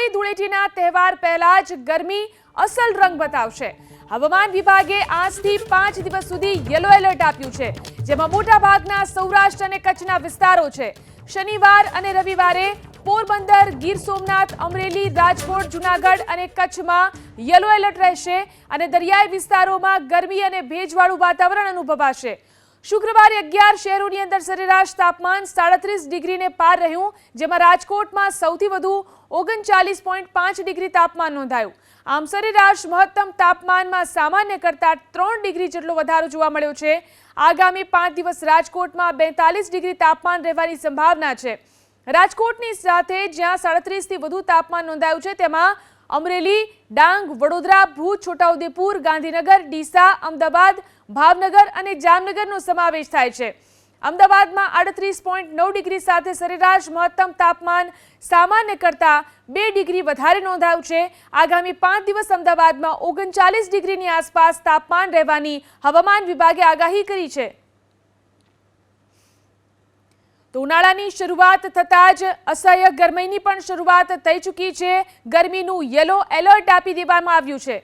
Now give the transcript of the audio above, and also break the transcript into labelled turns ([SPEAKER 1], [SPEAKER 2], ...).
[SPEAKER 1] હોળી ધૂળેટીના તહેવાર પહેલા જ ગરમી અસલ રંગ બતાવશે. હવામાન વિભાગે આજથી પાંચ દિવસ સુધી યલો એલર્ટ આપ્યું છે, જેમાં મોટા ભાગના સૌરાષ્ટ્ર અને કચ્છના વિસ્તારો છે. શનિવાર અને રવિવારે પોરબંદર, ગીર સોમનાથ, અમરેલી, રાજકોટ, જુનાગઢ અને કચ્છમાં યલો એલર્ટ રહેશે અને દરિયાઈ વિસ્તારોમાં ગરમી અને ભેજવાળું વાતાવરણ અનુભવાશે. શુક્રવારે અગિયાર શહેરોની અંદર સરેરાશ તાપમાન સાડત્રીસ ડિગ્રીને પાર રહ્યું, જેમાં રાજકોટમાં સૌથી વધુ ઓગણચાલીસ પોઈન્ટ પાંચ ડિગ્રી તાપમાન નોંધાયું. આમ સરેરાશ મહત્તમ તાપમાનમાં સામાન્ય કરતાં ત્રણ ડિગ્રી જેટલો વધારો જોવા મળ્યો છે. આગામી પાંચ દિવસ રાજકોટમાં બેતાલીસ ડિગ્રી તાપમાન રહેવાની સંભાવના છે. રાજકોટની સાથે જ્યાં સાડત્રીસથી વધુ તાપમાન નોંધાયું છે, તેમાં અમરેલી, ડાંગ, વડોદરા, ભુજ, છોટાઉદેપુર, ગાંધીનગર, ડીસા, અમદાવાદ ભાવનગર અને જામનગરનો સમાવેશ થાય છે. અમદાવાદમાં આડત્રીસ પોઈન્ટ નવ ડિગ્રી સાથે સરેરાશ મહત્તમ તાપમાન સામાન્ય કરતાં બે ડિગ્રી વધારે નોંધાયું છે. આગામી પાંચ દિવસ અમદાવાદમાં ઓગણચાલીસ ડિગ્રીની આસપાસ તાપમાન રહેવાની હવામાન વિભાગે આગાહી કરી છે. તો ઉનાળાની શરૂઆત થતાં જ અસહ્ય ગરમીની પણ શરૂઆત થઈ ચૂકી છે. ગરમીનું યલો એલર્ટ આપી દેવામાં આવ્યું છે.